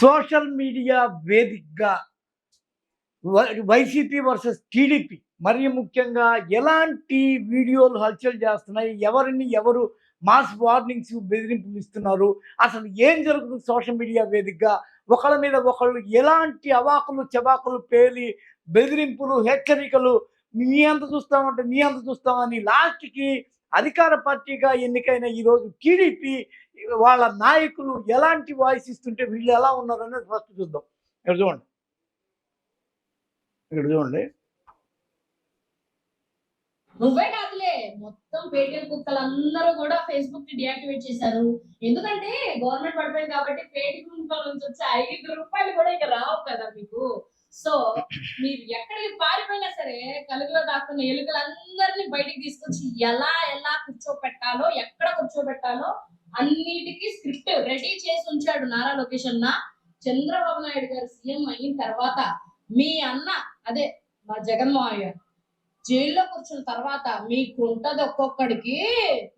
Social media వేదికగా Y- YCP versus TDP మరి ముఖ్యంగా ఎలాంటి వీడియోలు హల్చల్ చేస్తున్నాయి ఎవరిని ఎవరు మాస్ వార్నింగ్స్ బెదిరింపులు ఇస్తున్నారు అసలు ఏం జరుగుతుంది సోషల్ మీడియా వేదికగా? ఒకళ్ళ మీద ఒకళ్ళు ఎలాంటి అవాకులు చవాకులు పేలి బెదిరింపులు హెచ్చరికలు నీ అంత చూస్తామంటే నీ అంత చూస్తామని లాస్ట్కి అధికార పార్టీగా ఎన్నికైన ఈరోజు టీడీపీ వాళ్ళ నాయకులు ఎలాంటి వాయిస్ ఇస్తుంటే వీళ్ళు ఎలా ఉన్నారనేది ఫస్ట్ చూద్దాం. ఇక్కడ చూడండి. ఇక్కడ చూడండి. నువ్వే కాదులే మొత్తం పేటిఎం కుక్కలందరూ కూడా ఫేస్బుక్ని డియాక్టివేట్ చేశారు. ఎందుకంటే గవర్నమెంట్ పడిపోయింది కాబట్టి పేటిఎం కుక్కల నుంచి వచ్చే ఐదు రూపాయలు కూడా ఇక రావు కదా మీకు. సో మీరు ఎక్కడికి పారిపోయినా సరే కలుగులో దాక్కున్న ఎలుకలందరినీ బయటికి తీసుకొచ్చి ఎలా కూర్చోపెట్టాలో ఎక్కడ కూర్చోబెట్టాలో అన్నిటికీ స్క్రిప్ట్ రెడీ చేసి ఉంచాడు నారా లోకేష్ అన్న. చంద్రబాబు నాయుడు గారు సీఎం అయిన తర్వాత మీ అన్న అదే మా జగన్మోహన్ గారు జైల్లో కూర్చున్న తర్వాత మీకు ఉంటది ఒక్కొక్కడికి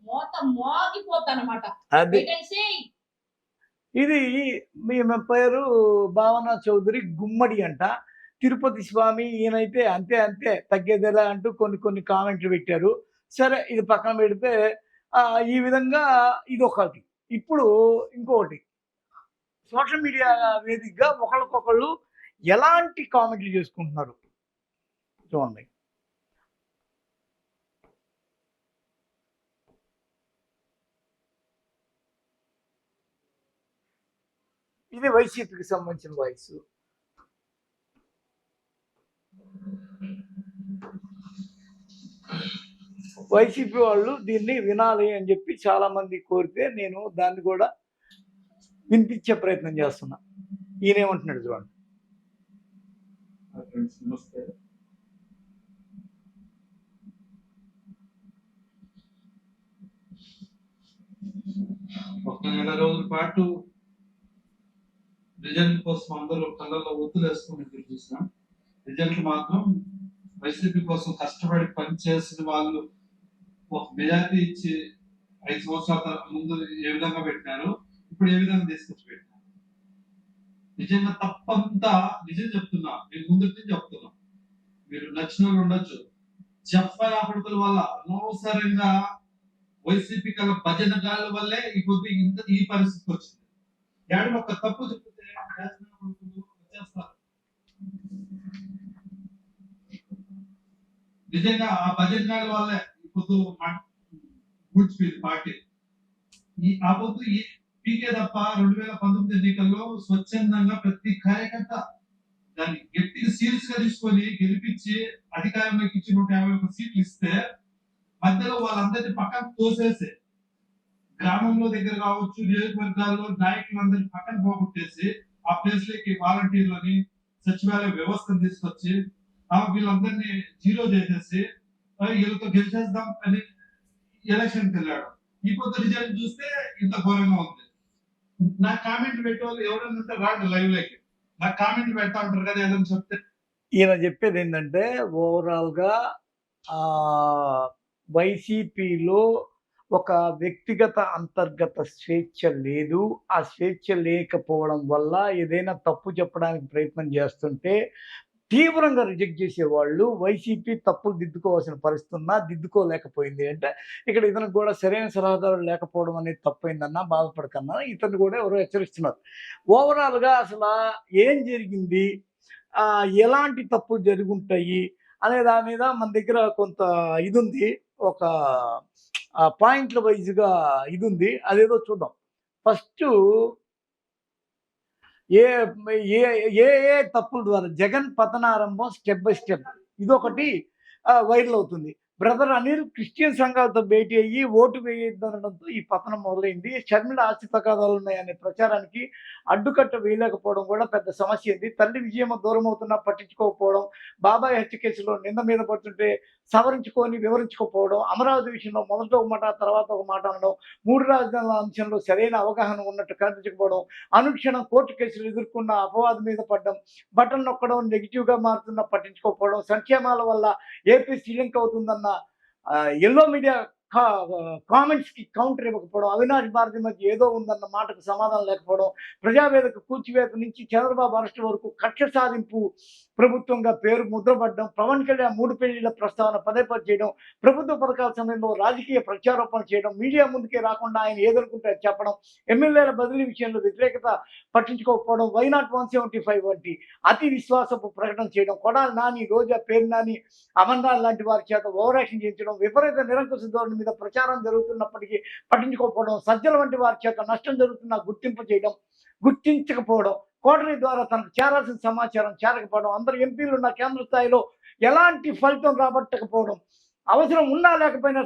మోత మోగిపోతానమాట ఇది మీ పేరు భావన చౌదరి గుమ్మడి అంట. తిరుపతి స్వామి ఈయనైతే అంతే అంతే తగ్గేదేలా అంటూ కొన్ని కొన్ని కామెంట్లు పెట్టారు. సరే ఇది పక్కన పెడితే ఈ విధంగా ఇది ఒకటి ఇప్పుడు ఇంకొకటి. సోషల్ మీడియా వేదికగా ఒకళ్ళకొకళ్ళు ఎలాంటి కామెంట్లు చేసుకుంటున్నారు? చూడండి. ఇది వైసీపీకి సంబంధించిన వాయిస్. వైసీపీ వాళ్ళు దీన్ని వినాలి అని చెప్పి చాలా మంది కోరితే నేను దాన్ని కూడా వినిపించే ప్రయత్నం చేస్తున్నా. ఈయన ఏమంటున్నాడు చూడండి. నమస్తే ఒక నెల రోజుల పాటు రిజల్ట్ కోసం అందరూ కళ్ళల్లో ఒత్తులేసుకుని ఎదురు చూసాం రిజల్ట్ మాత్రం వైసీపీ కోసం కష్టపడి పనిచేసిన వాళ్ళు మెజారిటీ ఇచ్చి ఐదు సంవత్సరాల తర్వాత ముందు ఏ విధంగా పెట్టినారు ఇప్పుడు ఏ విధంగా తీసుకొచ్చి పెట్టినారు? నిజంగా తప్పంతా నిజం చెప్తున్నా. నేను ముందు నుంచి చెప్తున్నా. మీరు నచ్చిన ఉండొచ్చు. చెప్పని అపడతల వల్ల అనవసరంగా వైసీపీ కల భజన గాల వల్లే ఈ కొద్ది ఇంత ఈ పరిస్థితి వచ్చింది. ఏడు ఒక తప్పు చెప్తే చేస్తారు నిజంగా ఆ భజన గాల వల్లే పొద్దు గుడిచిపోయింది పార్టీ. ఈ ఆ పొద్దు పీకే తప్ప రెండు వేల పంతొమ్మిది ఎన్నికల్లో స్వచ్ఛందంగా ప్రతి కార్యకర్త దాన్ని గట్టిగా సీరియస్గా తీసుకొని గెలిపించి అధికారంలోకి ఇచ్చి నూట యాభై ఒక సీట్లు ఇస్తే మధ్యలో వాళ్ళందరినీ పక్కన తోసేసి గ్రామంలో దగ్గర కావచ్చు నియోజకవర్గాల్లో నాయకులందరినీ పక్కన పోగొట్టేసి ఆ ప్లేస్లోకి వాలంటీర్లని సచివాలయ వ్యవస్థను తీసుకొచ్చి ఆ వీళ్ళందరినీ జీరో చేసేసి వీళ్ళతో గెలిచేద్దాం అని ఎలక్షన్ వెళ్ళాడు. ఈ పొద్దు రిజల్ట్ చూస్తే ఇంత ఘోరంగా ఉంది. నా కామెంట్ పెట్టే వాళ్ళు ఎవరైనా ఉంటే రాండి లైవ్లోకి. నా కామెంట్ పెడతా ఉంటారు కదా ఏదైనా చెప్తే. ఈయన చెప్పేది ఏంటంటే ఓవరాల్గా వైసీపీలో ఒక వ్యక్తిగత అంతర్గత స్వేచ్ఛ లేదు. ఆ స్వేచ్ఛ లేకపోవడం వల్ల ఏదైనా తప్పు చెప్పడానికి ప్రయత్నం చేస్తుంటే తీవ్రంగా రిజెక్ట్ చేసేవాళ్ళు వైసీపీ తప్పులు దిద్దుకోవాల్సిన పరిస్థితి ఉన్నా దిద్దుకోలేకపోయింది. అంటే ఇక్కడ ఇతనికి కూడా సరైన సలహాదారులు లేకపోవడం అనేది తప్పైందన్నా బాధపడకన్నా ఇతను కూడా ఎవరో హెచ్చరిస్తున్నారు. ఓవరాల్గా అసలు ఏం జరిగింది? ఎలాంటి తప్పులు జరుగుంటాయి? అనే దాని మీద మన దగ్గర కొంత ఇది ఉంది ఒక పాయింట్ల వైజ్గా ఇది ఉంది అదేదో చూద్దాం. ఫస్ట్ ఏ ఏ ఏ ఏ తప్పుల ద్వారా జగన్ పతనారంభం స్టెప్ బై స్టెప్ ఇదొకటి వైరల్ అవుతుంది. బ్రదర్ అనిల్ క్రిస్టియన్ సంఘాలతో భేటీ అయ్యి ఓటు వేయొద్దనడంతో ఈ పతనం మొదలైంది. షర్మిల ఆస్తి తగాదాలు ఉన్నాయనే ప్రచారానికి అడ్డుకట్ట వేయలేకపోవడం కూడా పెద్ద సమస్య ఉంది తల్లి విజయమ్మ దూరం అవుతున్నా పట్టించుకోకపోవడం బాబాయ్ హత్య కేసులో నింద మీద పడుతుంటే సవరించుకొని వివరించుకోకపోవడం అమరావతి విషయంలో మొదట ఒక మాట తర్వాత ఒక మాట అనడం మూడు రాజధానుల అంశంలో సరైన అవగాహన ఉన్నట్టు కనిపించకపోవడం అనుక్షణం కోర్టు కేసులు ఎదుర్కొన్న అపవాదం మీద పడడం బటన్ నొక్కడం నెగిటివ్గా మారుతున్న పట్టించుకోకపోవడం సంక్షేమాల వల్ల ఏపీ శ్రీలంక అవుతుందన్న ఎల్లో మీడియా కామెంట్స్కి కౌంటర్ ఇవ్వకపోవడం అవినాష్ భారతి మధ్య ఏదో ఉందన్న మాటకు సమాధానం లేకపోవడం ప్రజావేదిక కూల్చివేత నుంచి చంద్రబాబు అరెస్ట్ వరకు కక్ష సాధింపు ప్రభుత్వంగా పేరు ముద్రపడడం పవన్ కళ్యాణ్ మూడు పెళ్ళిళ్ళ ప్రస్తావన పదే చేయడం ప్రభుత్వ పథకాల సమయంలో రాజకీయ ప్రత్యారోపణ చేయడం మీడియా ముందుకే రాకుండా ఆయన ఏదనుకుంటే అది చెప్పడం ఎమ్మెల్యేల బదిలీ విషయంలో వ్యతిరేకత పట్టించుకోకపోవడం వైనాట్ వన్ సెవెంటీ ఫైవ్ వంటి అతి విశ్వాసపు ప్రకటన చేయడం కొడాలి నాని రోజా పేరు నాని అమర్నాథ్ లాంటి వారి చేత ఓవరాక్షన్ చేయించడం విపరీత నిరంకుశ ధోరణి మీద ప్రచారం జరుగుతున్నప్పటికీ పట్టించుకోకపోవడం సజ్జల వంటి వారి చేత నష్టం జరుగుతున్న గుర్తింపు చేయడం గుర్తించకపోవడం కోటరీ ద్వారా తనకు చేరాల్సిన సమాచారం చేరకపోవడం అందరు ఎంపీలు ఉన్న కేంద్ర స్థాయిలో ఎలాంటి ఫలితం రాబట్టకపోవడం అవసరం ఉన్నా లేకపోయినా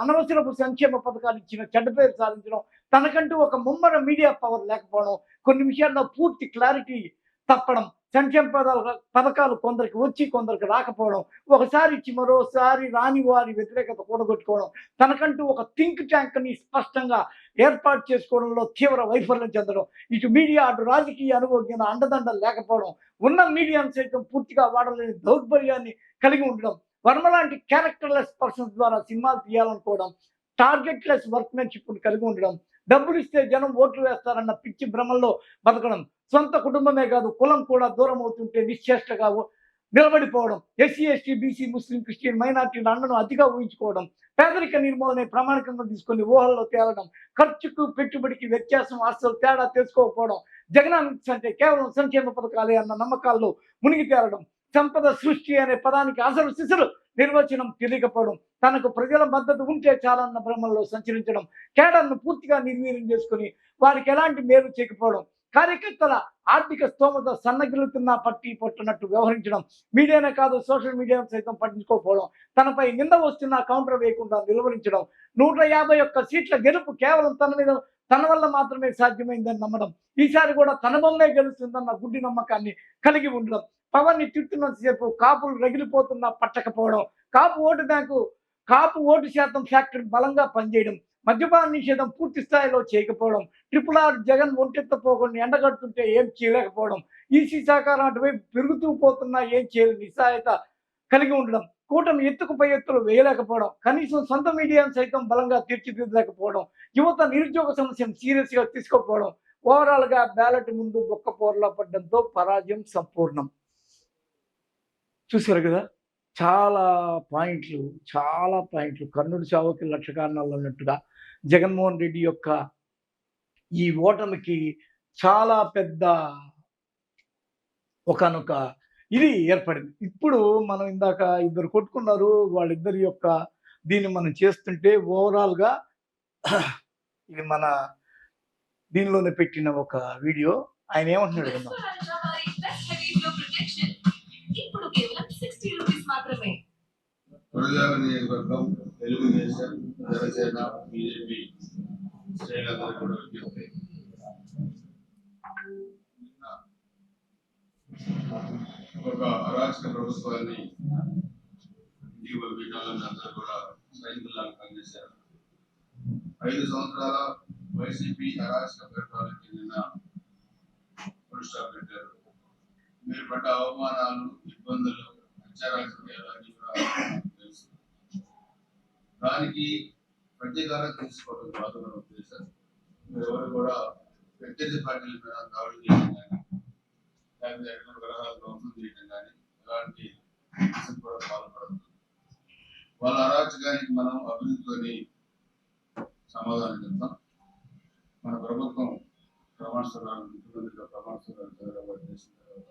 అనవసరపు సంక్షేమ పథకాలు ఇచ్చిన చెడ్డ పేరు సాధించడం తనకంటూ ఒక ముమ్మర మీడియా పవర్ లేకపోవడం కొన్ని విషయాల్లో పూర్తి క్లారిటీ తప్పడం సంక్షేమ పదాలు పథకాలు కొందరికి వచ్చి కొందరికి రాకపోవడం ఒకసారి ఇచ్చి మరోసారి రాని వారి వ్యతిరేకత కూడగొట్టుకోవడం తనకంటూ ఒక థింక్ ట్యాంక్ని స్పష్టంగా ఏర్పాటు చేసుకోవడంలో తీవ్ర వైఫల్యం చెందడం ఇటు మీడియా అటు రాజకీయ అనుభవం అండదండ లేకపోవడం ఉన్న మీడియాను సైతం పూర్తిగా వాడలేని దౌర్బల్యాన్ని కలిగి ఉండడం వర్మ లాంటి క్యారెక్టర్లెస్ పర్సన్స్ ద్వారా సినిమాలు తీయాలనుకోవడం టార్గెట్లెస్ వర్క్మెన్షిప్ను కలిగి ఉండడం డబ్బులు ఇస్తే జనం ఓట్లు వేస్తారన్న పిచ్చి భ్రమల్లో బతకడం సొంత కుటుంబమే కాదు కులం కూడా దూరం అవుతుంటే నిశ్చేష్టగా నిలబడిపోవడం. SC ST BC Muslim Christian మైనార్టీల అండను అతిగా ఊహించుకోవడం. పేదరిక నిర్మూలన ప్రామాణికంగా తీసుకొని ఊహల్లో తేలడం. ఖర్చుకు పెట్టుబడికి వ్యత్యాసం అసలు తేడా తెలుసుకోకపోవడం. జగనానికి అంటే కేవలం సంక్షేమ పథకాలే అన్న నమ్మకాల్లో మునిగి తేలడం. సంపద సృష్టి అనే పదానికి అసలు శిశులు నిర్వచనం తెలియకపోవడం తనకు ప్రజల మద్దతు ఉంటే చాలన్న భ్రమంలో సంచరించడం కేడర్ను పూర్తిగా నిర్వీర్యం చేసుకుని వారికి ఎలాంటి మేలు చేయకపోవడం కార్యకర్తల ఆర్థిక స్తోమత సన్నగిలుతున్న పట్టి పట్టునట్టు వ్యవహరించడం మీడియానే కాదు సోషల్ మీడియా సైతం పట్టించుకోకపోవడం తనపై నింద వస్తున్న కౌంటర్ వేయకుండా నిలువరించడం నూట యాభై ఒక్క సీట్ల గెలుపు కేవలం తన మీద తన వల్ల మాత్రమే సాధ్యమైందని నమ్మడం ఈసారి కూడా తన బొమ్మే గెలుస్తుందన్న గుడ్డి నమ్మకాన్ని కలిగి ఉండడం పవన్ని తిట్టున్నంతసేపు కాపులు రగిలిపోతున్నా పట్టకపోవడం. Kapu vote bank Kapu vote శాతం ఫ్యాక్టరీ బలంగా పనిచేయడం మద్యపాన నిషేధం పూర్తి స్థాయిలో చేయకపోవడం ట్రిపుల్ ఆర్ జగన్ ఒంటెత్తపోకుండా ఎండగడుతుంటే ఏం చేయలేకపోవడం ఈసీ సహకారం అటువైపు పెరుగుతూ పోతున్నా ఏం చేయలేని నిస్సాయత కలిగి ఉండడం కూటమి ఎత్తుకు పై ఎత్తులు వేయలేకపోవడం కనీసం సొంత మీడియాను సైతం బలంగా తీర్చిదిద్దలేకపోవడం యువత నిరుద్యోగ సమస్యను సీరియస్గా తీసుకోకపోవడం ఓవరాల్గా బ్యాలెట్ ముందు బొక్క పోర్లా పడ్డంతో పరాజయం సంపూర్ణం. చూసారు కదా? చాలా పాయింట్లు చాలా పాయింట్లు. కర్ణుడి చావుకి లక్ష కారణాలు అన్నట్టుగా జగన్మోహన్ రెడ్డి యొక్క ఈ ఓటమికి చాలా పెద్ద ఒకనొక ఇది ఏర్పడింది. ఇప్పుడు మనం ఇందాక ఇద్దరు కొట్టుకున్నారు. వాళ్ళిద్దరి యొక్క దీన్ని మనం చేస్తుంటే ఓవరాల్గా ఇది మన దీనిలోనే పెట్టిన ఒక వీడియో. ఆయన ఏమంటున్నాడు కదా సిక్స్టీ రూపీస్ మాత్రమే. ప్రజా నియోజకవర్గం తెలుగుదేశం జనసేన బీజేపీ శ్రేణులందరూ కూడా విజ్ఞప్తి నిన్న ఒక అరాచక ప్రభుత్వాన్ని ఇటీవల పీఠాలను అందరూ కూడా సైనికులను పనిచేశారు. ఐదు సంవత్సరాల వైసీపీ అరాచక పెట్టడానికి నిన్న ఫుల్ స్టాప్ పెట్టారు. మీరు పడ్డ అవమానాలు ఇబ్బందులు దానికి ప్రత్యేకంగా తీసుకోవడం కాదు మన ఉద్దేశం. ఎవరు కూడా వ్యక్తిగత పార్టీల మీద దాడులు చేయడం కానీ లేకపోతే ఎక్కడ గ్రహాలు ధ్వంసం చేయడం కానీ ఎలాంటి కూడా పాల్పడదు. వాళ్ళ అరాచకానికి మనం అభివృద్ధితోని సమాధానం చెప్తాం. మన ప్రభుత్వం ప్రమాణ ప్రమాణస్వరాలు ముఖ్యమంత్రిగా ప్రమాణ స్థలాలు చేసిన తర్వాత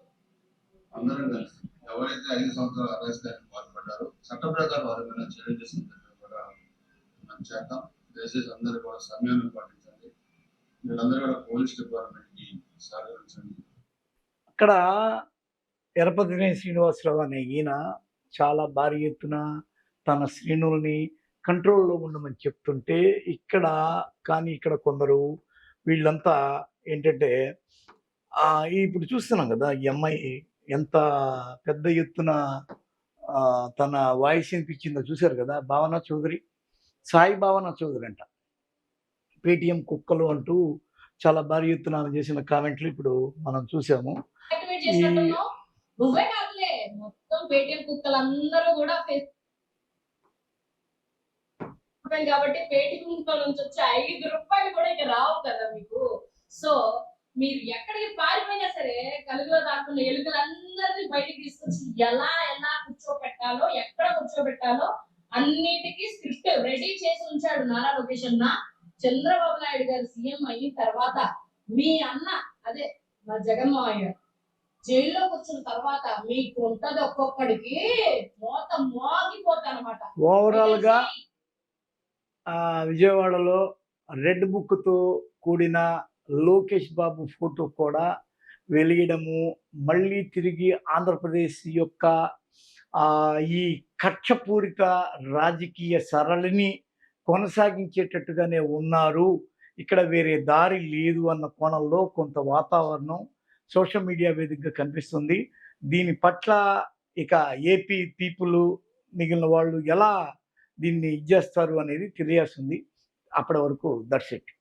అందరం కలిసి ఎవరైతే ఐదు సంవత్సరాల అరెస్టానికి పాల్పడ్డారో చట్ట ప్రకారం వారి మీద చర్య తీసుకుంటే కూడా మనం చేద్దాం. దయచేసి అందరూ కూడా సమయాన్ని పాటించండి. మీరందరూ కూడా పోలీస్ డిపార్ట్మెంట్కి సహకరించండి. అక్కడ ఎరపతినే శ్రీనివాసరావు అనే ఈయన చాలా భారీ ఎత్తున తన శ్రేణుల్ని కంట్రోల్లో ఉండమని చెప్తుంటే ఇక్కడ కానీ ఇక్కడ కొందరు వీళ్ళంతా ఏంటంటే ఇప్పుడు చూస్తున్నాం కదా ఈ అమ్మాయి ఎంత పెద్ద ఎత్తున ఆ, తన వాయిస్ వినిపించిందో చూశారు కదా? భావన చౌదరి. సాయి భావన చౌదరి అంట పేటిఎం కుక్కలు అంటూ చాలా భారీ ఎత్తున ఆమె చేసిన కామెంట్లు ఇప్పుడు మనం చూసాము. నువ్వే కాదులే. మొత్తం పేటిఎం కుక్కలందరూ కూడా కాబట్టి నుంచి వచ్చే ఐదు రూపాయలు కూడా ఇక రావు కదా మీకు. సో మీరు ఎక్కడికి పారిపోయినా సరే కలుగులో దాక్కున్న ఎలుకలందరినీ బయటికి తీసుకొచ్చి ఎలా ఎలా కూర్చోబెట్టాలో ఎక్కడ కూర్చోబెట్టాలో అన్నిటికీ స్క్రిప్ట్ రెడీ చేసి ఉంచాడు నారా లోకేష్ అన్న. చంద్రబాబు నాయుడు గారు సీఎం అయిన తర్వాత మీ అన్న అదే మా జగన్మోహన్ గారు జైల్లో కూర్చున్న తర్వాత మీకు ఉంటది ఒక్కొక్కడికి మోత మోగిపోతా అనమాట ఓవరాల్గా ఆ, విజయవాడలో రెడ్ బుక్తో కూడిన లోకేష్ బాబు ఫోటో కూడా వెలియడము. మళ్ళీ తిరిగి ఆంధ్రప్రదేశ్ యొక్క ఈ కక్షపూరిత రాజకీయ సరళిని కొనసాగించేటట్టుగానే ఉన్నారు. ఇక్కడ వేరే దారి లేదు అన్న కోణంలో కొంత వాతావరణం సోషల్ మీడియా వేదికగా కనిపిస్తుంది. దీని పట్ల ఇక ఏపీ పీపుల్ మిగిలిన వాళ్ళు ఎలా దీన్ని ఇచ్చేస్తారు అనేది తెలియాల్సింది అప్పటి వరకు దట్స్ ఇట్.